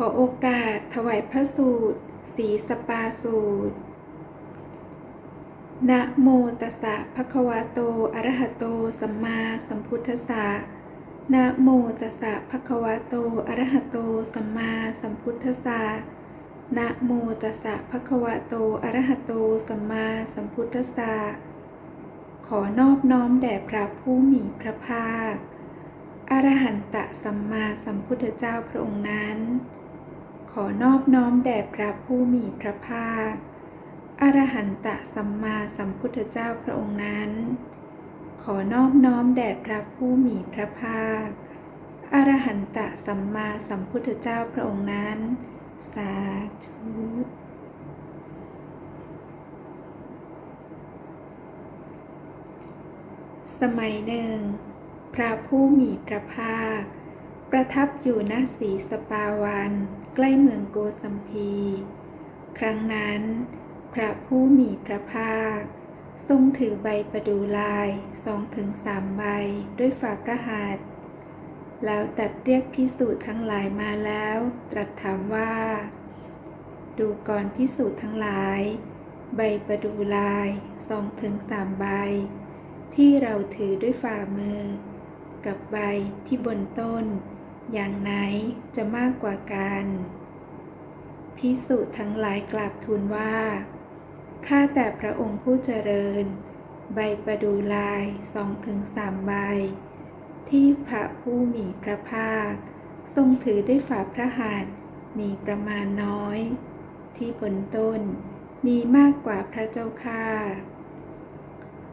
ขอโอกาสถวายพระสูตร สีสปาสูตร นะโมตัสสะภะคะวะโต อะระหะโต สัมมาสัมพุทธัสสะ นะโมตัสสะภะคะวะโต อะระหะโต สัมมาสัมพุทธัสสะ นะโมตัสสะภะคะวะโต อะระหะโต สัมมาสัมพุทธัสสะ ขอนอบน้อมแด่พระผู้มีพระภาค อรหันตสัมมาสัมพุทธเจ้าพระองค์นั้น อนอบน้อมแด่พระผู้มีพระภาค อรหันตสัมมาสัมพุทธเจ้าพระองค์นั้น ขอนอบน้อมแด่พระผู้มีพระภาค อรหันตสัมมาสัมพุทธเจ้าพระองค์นั้น สาธุสมัยหนึ่ง พระผู้มีพระภาค ประทับอยู่ณสีสปาวันใกล้เมืองโกสัมพี ครั้งนั้น พระผู้มีพระภาค ทรงถือใบประดูลายสองถึงสามใบด้วยฝ่าพระหัตถ์แล้วตัดเรียกพิสูจน์ทั้งหลายมาแล้ว ตรัสถามว่า ดูก่อนพิสูจน์ทั้งหลาย ใบประดูลายสองถึงสามใบ ที่เราถือด้วยฝ่ามือ กับใบที่บนต้น อย่างไหนจะมากกว่ากัน พิสุทั้งหลายกราบทูลว่า ข้าแต่พระองค์ผู้เจริญ ใบประดูลายสองถึงสามใบ ที่พระผู้มีพระภาค ทรงถือด้วยฝ่าพระหัตถ์มีประมาณน้อย ที่บนต้นมีมากกว่าพระเจ้าข้า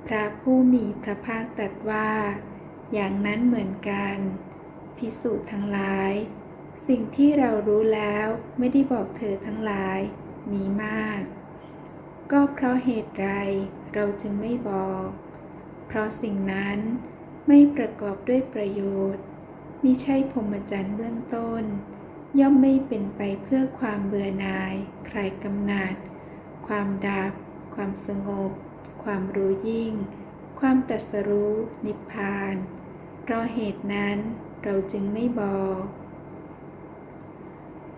พระผู้มีพระภาคตรัสว่า อย่างนั้นเหมือนกัน พิสูจน์ทั้งหลาย สิ่งที่เรารู้แล้วไม่ได้บอกเธอทั้งหลาย มีมาก ก็เพราะเหตุไรเราจึงไม่บอก เพราะสิ่งนั้นไม่ประกอบด้วยประโยชน์มิใช่พรหมจรรย์เบื้องต้น ย่อมไม่เป็นไปเพื่อความเบื่อหน่าย ใครกำหนัด ความดับ ความสงบ ความรู้ยิ่ง ความตรัสรู้นิพพาน เพราะเหตุนั้น เราจึงไม่บอก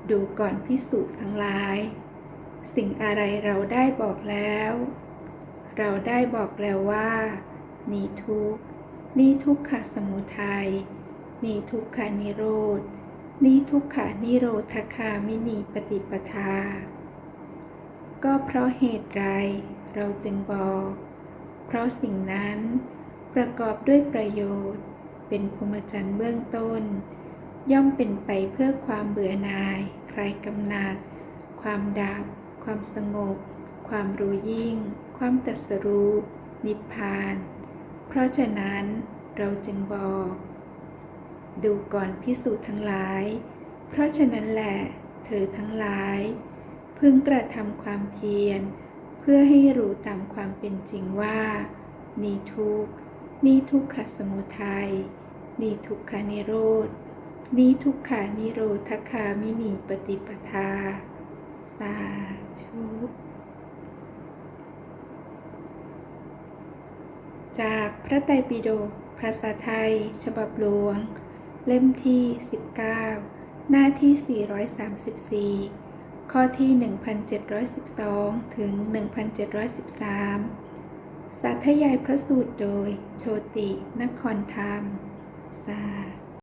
ดูก่อนพิสูจน์ทั้งหลาย สิ่งอะไรเราได้บอกแล้ว เราได้บอกแล้วว่า นี่ทุกข์นี่ทุกขะสมุทัยนี่ทุกขานิโรธนี่ทุกขานิโรธคามินีปฏิปทา ก็เพราะเหตุไร เราจึงบอก เพราะสิ่งนั้นประกอบด้วยประโยชน์ เป็นพรหมจรรย์เบื้องต้น ย่อมเป็นไปเพื่อความเบื่อหน่าย ใครกำหนัด ความดับ ความสงบ ความรู้ยิ่ง ความตรัสรู้ นิพพาน เพราะฉะนั้นเราจึงบอก ดูก่อนพิสูจน์ทั้งหลาย เพราะฉะนั้นแหละ เธอทั้งหลาย พึงกระทำความเพียร เพื่อให้รู้ตามความเป็นจริงว่านี่ทุกข์ นี่ทุกขสมุทัยนี่ทุกขานิโรธนี่ทุกขานิโรธคามินีปฏิปทา สาธุจากพระไตรปิฎกภาษาไทย ฉบับหลวง เล่มที่ 19 หน้าที่ 434 ข้อที่ 1712 ถึง 1713 สาธยายพระสูตรโดย โชตินครธรรม สาธ